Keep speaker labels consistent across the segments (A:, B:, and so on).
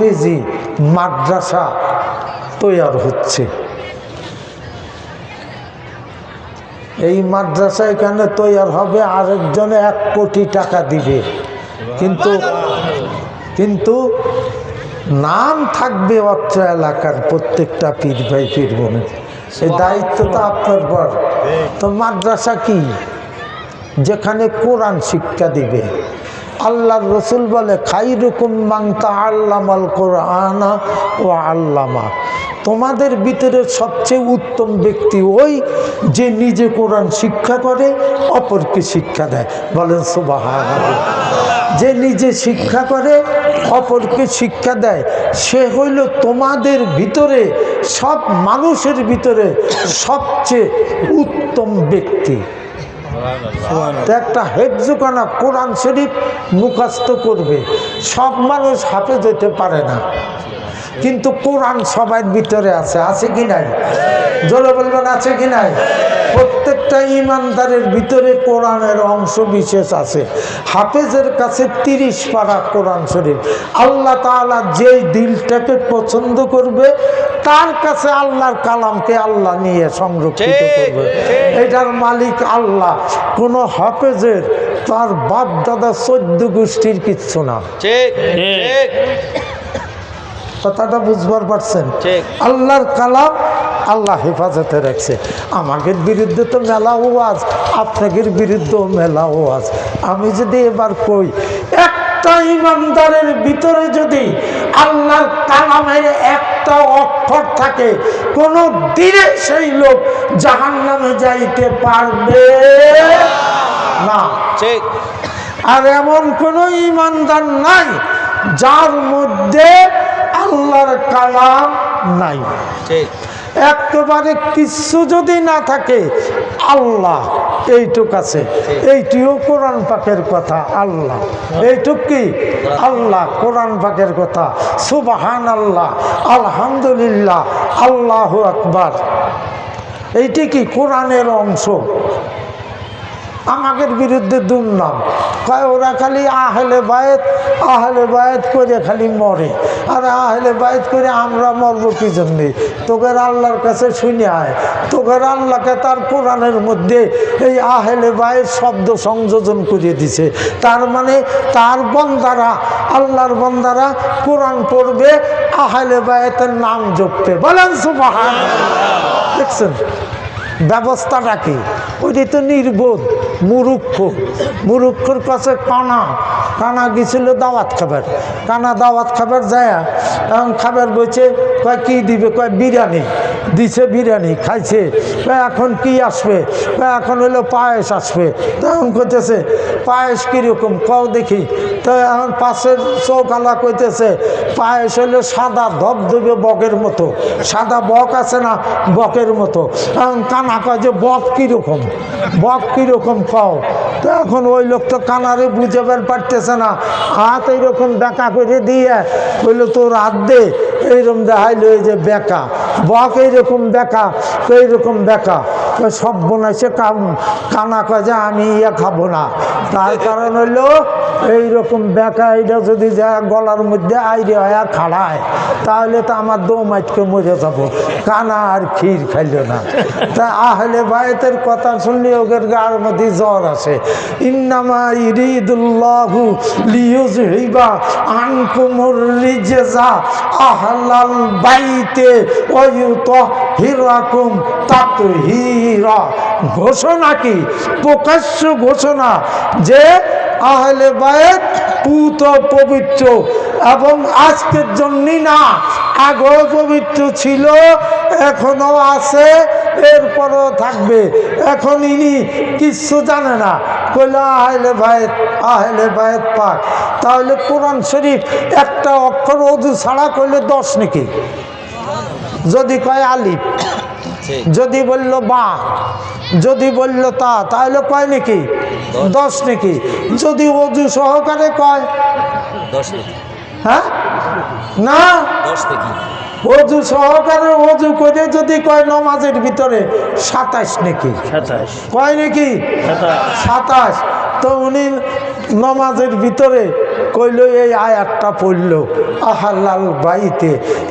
A: KG মাদ্রাসা তৈয়ার হচ্ছে। এই মাদ্রাসা এখানে তৈয়ার হবে, আরেকজনে এক কোটি টাকা দিবে। কিন্তু কিন্তু নাম থাকবে অত্র এলাকার, প্রত্যেকটা পীর ভাই, পীর বোনের এই দায়িত্ব তো আপনার পর তো মাদ্রাসা কি? যেখানে কোরআন শিক্ষা দিবে। আল্লাহর রসুল বলে খাই রকম মাংতা আল্লামাল কোরআনা ও আল্লামা। তোমাদের ভিতরে সবচেয়ে উত্তম ব্যক্তি ওই যে নিজে কোরআন শিক্ষা করে, অপরকে শিক্ষা দেয়। বলেন সুবাহ যে নিজে শিক্ষা করে, অপরকে শিক্ষা দেয়। সে হইল তোমাদের ভিতরে, সব মানুষের ভিতরে সবচেয়ে উত্তম ব্যক্তি। একটা হেফজুকানা কোরআন শরীফ মুখস্থ করবে। সব মানুষ হাফেজ হইতে পারে না। কিন্তু কোরআন সবার ভিতরে আছে। আছে কি নাই? জোরে বলবেন, আছে কি নাই? প্রত্যেকটা ইমানদারের ভিতরে কোরআনের অংশ বিশেষ আছে। হাফেজের কাছে তিরিশ পারা কোরআন শরীফ। আল্লাহ তাআলা যেই দিলটাকে পছন্দ করবে তার কাছে আল্লাহর কালামকে আল্লাহ নিয়ে সংরক্ষিত করবে। এটার মালিক আল্লাহ। কোনো হাফেজের তার বাপ দাদা চোদ্দ গোষ্ঠীর কিচ্ছু না।
B: ঠিক। ঠিক।
A: কথাটা বুঝবার পারছেন?
B: ঠিক।
A: আল্লাহর কালাম আল্লাহ হেফাজতে রাখছে। আমাদের বিরুদ্ধে তো মেলা ওয়াজ আপনাদের বিরুদ্ধেও মেলা ওয়াজ। আমি যদি এবার কই একটা ইমানদারের ভিতরে যদি আল্লাহর কালামের একটা অক্ষর থাকে কোনো দিনে সেই লোক জাহান নামে যাইতে পারবে না।
B: ঠিক।
A: আর এমন কোন ইমানদার নাই যার মধ্যে আল্লাহর কালাম নাই।
B: ঠিক।
A: একেবারে কিছু যদি না থাকে আল্লাহ এইটুক আছে। এইটিও কোরআন পাকের কথা, আল্লাহ। এইটুক কি? আল্লাহ, কোরআন পাকের কথা। সুবাহান আল্লাহ আলহামদুলিল্লাহ, আল্লাহ আকবার। এইটি কি? কোরআনের অংশ। আমাদের বিরুদ্ধে দুর্নাম। কয়, ওরা খালি আহলে বায়েত আহলে বায়েত করে খালি মরে। আর আহলে বায়েত করে আমরা মরবো কি জন্যে? তোকের আল্লাহর কাছে শুনে আয়। তোকের আল্লাহকে তার কোরআনের মধ্যে এই আহলে বায়ের শব্দ সংযোজন করে দিছে। তার মানে তার বন্দারা, আল্লাহর বন্দারা কোরআন পড়বে, আহলে বায়েতের নাম জপবে। বলেন সুবাহান দেখছেন? ব্যবস্থাটা কি? ওইটি তো নির্বোধ। মুরুক্ষ। মুরুক্ষর কাছে কানা। কানা গেছিল দাওয়াত খাবার। কানা দাওয়াত খাবার যায়, এখন খাবার বলছে, কয় কী দিবে, কয় বিরিয়ানি। দিছে বিরিয়ানি, খাইছে। এখন কি আসবে? এখন হলো পায়েস আসবে। তখন কইতেছে, পায়েস কীরকম? কও দেখি। তো এখন পাশের চৌকালা কইতেছে, পায়েস হলো সাদা ধবধবে বকের মতো। সাদা বক আছে না বকের মতো? এখন কানা কয় যে, বক কীরকম? বক কীরকম কও? তো এখন ওই লোক তো কানারে বুঝাবার পারতেছে না। হাত এইরকম বেঁকা করে দিয়ে বলল তোর হাত দে। এইরকম দেখাইল, এই যে বেঁকা। বক এইরকম বেঁকা এইরকম বেকা। সব বোনাইছে কানা কয় যে আমি ইয়ে খাব না। তার কারণ হইল, এইরকম বেকা এইটা যদি যা গলার মধ্যে আইরে হয় খাড়ায়, তাহলে তো আমার দৌ মাইটকে মরে যাব। কানা আর ক্ষীর খাইল না। তা আহলে বায়তের কথা শুনলে ওদের গার মধ্যে জ্বর আসে। ইন্নামা ইরিদুল্লাহু লিয়ুজহিবা আনকুমুর রিজজা আহলাল বাইতে ওয়ুতহিরাকুম ঘোষণা কি? প্রকাশ্য ঘোষণা যে আহলে বায়েত পুত পবিত্র এবং আজকের জন্যই না, আগেও পবিত্র ছিল এখনও আছে, এরপরও থাকবে। এখন ইনি কিচ্ছু জানে না। কইল, আহলে বায়েত আহলে বায়েত পাক। তাহলে কোরআন শরীফ একটা অক্ষর অজু ছাড়া কইলে দশ নাকি? যদি কয় আলিফ। যদি বলল বা যদি বলল তা তাহলে কয় নাকি? দশ। নাকি? যদি অজু সহকারে কয়?
B: দশ
A: হ্যাঁ? না?
B: দশ থেকে
A: অজু সহকারে অজু করে যদি কয় নমাজের ভিতরে সাতাশ নাকি?
C: সাতাশ।
A: কয় নাকি?
C: সাতাশ।
A: তো উনি নমাজের ভিতরে কইল এই আয়াতটা পড়ল আহালাল বাইতে।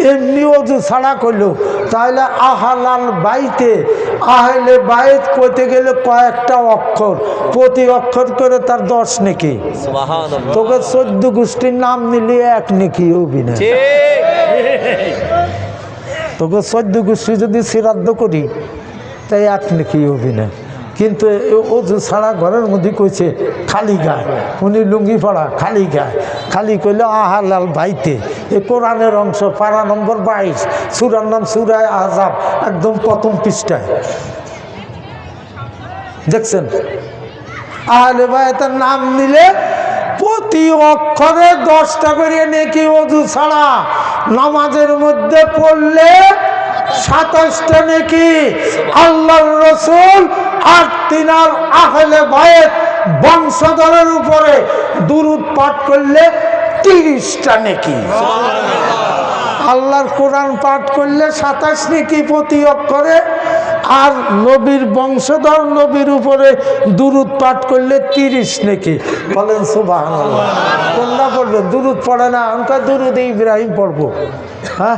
A: এমনি অজু ছাড়া কইল তাহলে আহালাল বাইতে আহলে বাইত করতে গেলে কয়েকটা অক্ষর প্রতি অক্ষর করে তার দশ নাকি। তোকে চোদ্দ গোষ্ঠীর নাম নিলে এক নাকি অভিনয় তোকে চোদ্দ গোষ্ঠী যদি শ্রাদ্ধ করি তাই এক নাকি অভিনয় কিন্তু অজু ছাড়া ঘরের মধ্যে কইছে খালি গায়। উনি লুঙ্গি পড়া খালি গায়। খালি কইলে আহালাল ভাইতে, এ কোরআনের অংশ, পারা নম্বর বাইশ, সুরার নাম সুরায় আজাব একদম প্রথম পৃষ্ঠায়। দেখছেন? আহলে বায়তের নাম নিলে প্রতি অক্ষরে দশটা করে নেকি অজু ছাড়া, নামাজের মধ্যে পড়লে সাতাশটা নেকি। আল্লাহর রসুল আর তিনার আহলে বায়েত বংশধরের উপরে দুরুদ পাঠ করলে তিরিশটা নেকি। আল্লাহর কোরআন পাঠ করলে সাতাশ নেকি প্রতি অক্ষরে, আর নবীর বংশধর নবীর উপরে দুরুদ পাঠ করলে তিরিশ নেকি। বলেন সুবাহ কোনটা পড়বে দুরুদ পড়ে না অঙ্কা দুরুদ ইব্রাহিম পড়ব। হ্যাঁ?